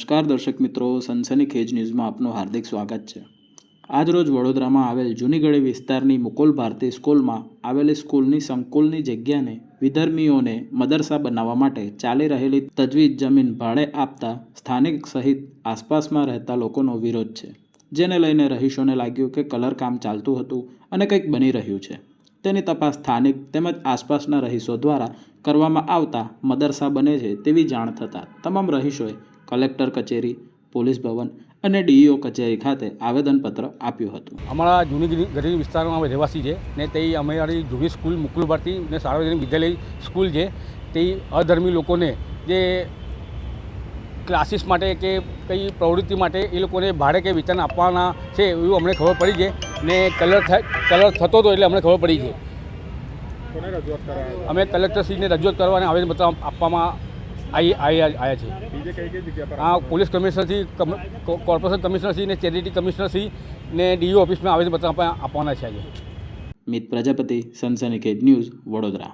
નમસ્કાર દર્શક મિત્રો, સનસની ખેજ ન્યૂઝમાં આપનું હાર્દિક સ્વાગત છે. આજરોજ વડોદરામાં આવેલ જૂનીગઢી વિસ્તારની મુકુલ ભારતી સ્કૂલમાં આવેલી સ્કૂલની સંકુલની જગ્યાને વિધર્મીઓને મદરસા બનાવવા માટે ચાલી રહેલી તજવીજ જમીન ભાડે આપતા સ્થાનિક સહિત આસપાસમાં રહેતા લોકોનો વિરોધ છે. જેને લઈને રહીશોને લાગ્યું કે કલર કામ ચાલતું હતું અને કંઈક બની રહ્યું છે. તેની તપાસ સ્થાનિક તેમજ આસપાસના રહીશો દ્વારા કરવામાં આવતા મદરસા બને છે તેવી જાણ થતાં તમામ રહીશોએ કલેક્ટર કચેરી પોલીસ ભવન અને ડીઈઓ કચેરી ખાતે આવેદનપત્ર આપ્યું હતું. અમારા જૂની ગરી- ગરીબ વિસ્તારમાં અમે રહેવાસી છે ને તે અમારી જૂની સ્કૂલ મુકુલ ભારતી ને સાર્વજનિક વિદ્યાલય સ્કૂલ છે. તે અધર્મી લોકોને જે ક્લાસીસ માટે કે કઈ પ્રવૃત્તિ માટે એ લોકોને ભાડે કે વેચાણ આપવાના છે એવું અમને ખબર પડી છે ને કલર થાય કલર થતો હતો એટલે અમને ખબર પડી છે. અમે કલેક્ટરશ્રીને રજૂઆત કરવા અને આવેદનપત્ર આપવામાં આઈ આવ્યા છે. હા પોલીસ કમિશનરથી કોર્પોરેશન કમિશનરથી ને ચેરિટી કમિશનરથી ને ડીઓ ઓફિસમાં આવેદનપત્ર આપવાના છે આજે. મિત પ્રજાપતિ સનસનીકે ન્યૂઝ વડોદરા.